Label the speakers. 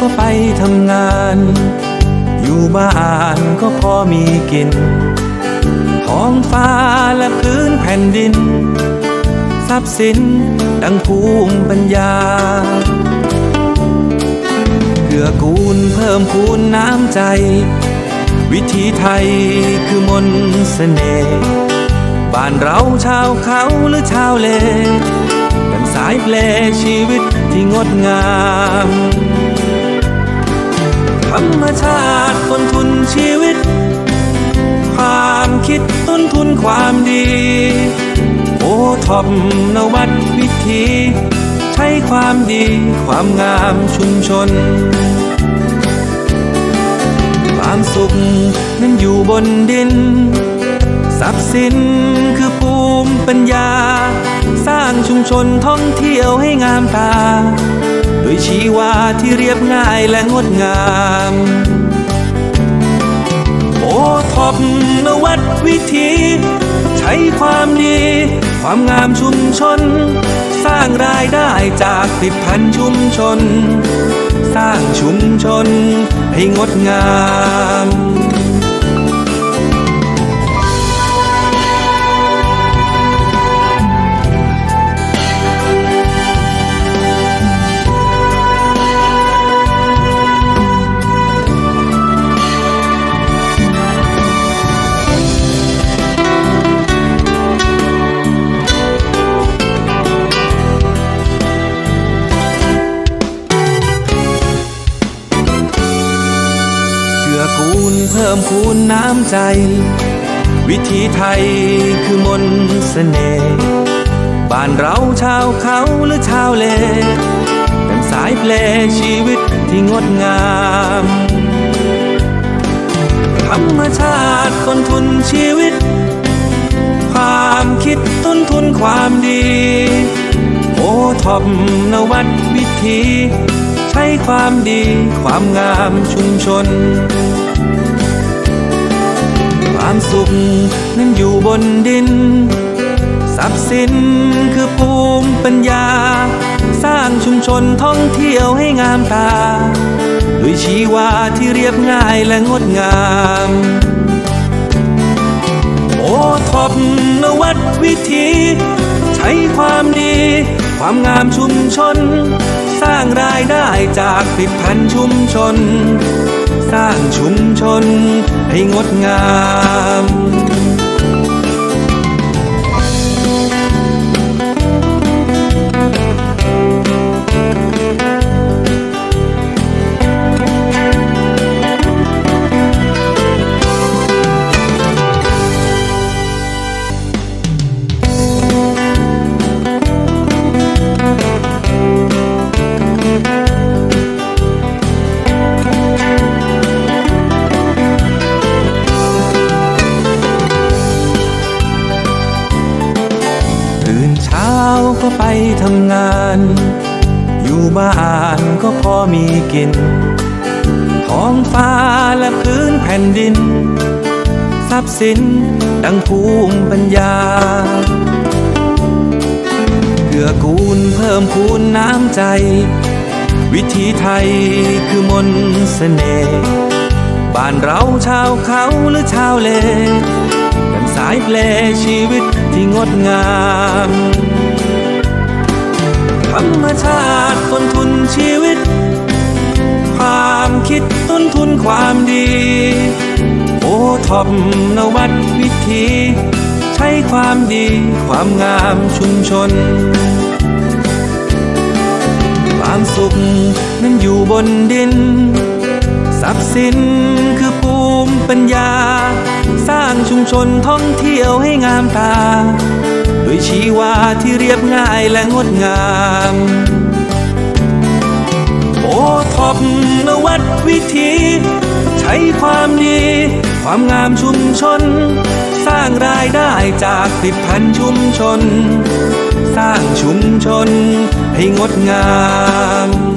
Speaker 1: ก็ไปทำงาน อยู่บ้านก็พอมีกิน ท้องฟ้าและพื้นแผ่นดิน ทรัพย์สินดังภูมิปัญญาเกื้อกูลเพิ่มพูนน้ำใจ วิธีไทยคือมนต์เสน่ห์บ้านเราชาวเขาหรือชาวเลเป็นสายเพลชีวิตที่งดงาม ธรรมชาติต้นทุนชีวิต ความคิดต้นทุนความดี โอท็อปนวัดวิธีใช้ความดีความงามชุมชน ความสุขนั้นอยู่บนดิน ทรัพย์สินคือภูมิปัญญา สร้างชุมชนท่องเที่ยวให้งามตา ยชีวาที่เรียบง่ายและงดงาม โอท็อปนวัดวิธีใช้ความดี ความงามชุมชน สร้างรายได้จากผลิตภัณฑ์ชุมชน สร้างชุมชนให้งดงาม อกูลเพิ่มคูณน้ำใจ วิธีไทยคือมนต์เสน่ห์บ้านเราชาวเขาหรือชาวเลเป็นสายเพลงชีวิตที่งดงามธรรมชาติต้นทุนชีวิต ความคิดต้นทุนความดี โอท็อปนวัดวิธี ใช้ความดีความงามชุมชน ความสุขนั้นอยู่บนดิน ทรัพย์สินคือภูมิปัญญา สร้างชุมชนท่องเที่ยวให้งามตา ด้วยชีวาที่เรียบง่ายและงดงามโอท็อปนวัดวิธี ใช้ความดี ความงามชุมชน สร้างรายได้จากผลิตภัณฑ์ชุมชน สร้างชุมชนให้งดงาม ก็ไปทำงาน อยู่บ้านก็พอมีกิน ท้องฟ้าและพื้นแผ่นดิน ทรัพย์สินดังภูมิปัญญาเกื้อกูลเพิ่มพูนน้ำใจ วิธีไทยคือมนต์เสน่ห์บ้านเราชาวเขาหรือชาวเลเป็นสายเพลงชีวิตที่งดงาม ธรรมชาติต้นทุนชีวิต ความคิดต้นทุนความดี โอท็อปนวัดวิธี ใช้ความดีความงามชุมชน ความสุขนั้นอยู่บนดิน ทรัพย์สินคือภูมิปัญญา สร้างชุมชนท่องเที่ยวให้งามตา โดยชีวาที่เรียบง่ายและงดงาม โอท็อปนวัดวิธี ใช้ความดี ความงามชุมชน สร้างรายได้จากผลิตพันชุมชน สร้างชุมชนให้งดงาม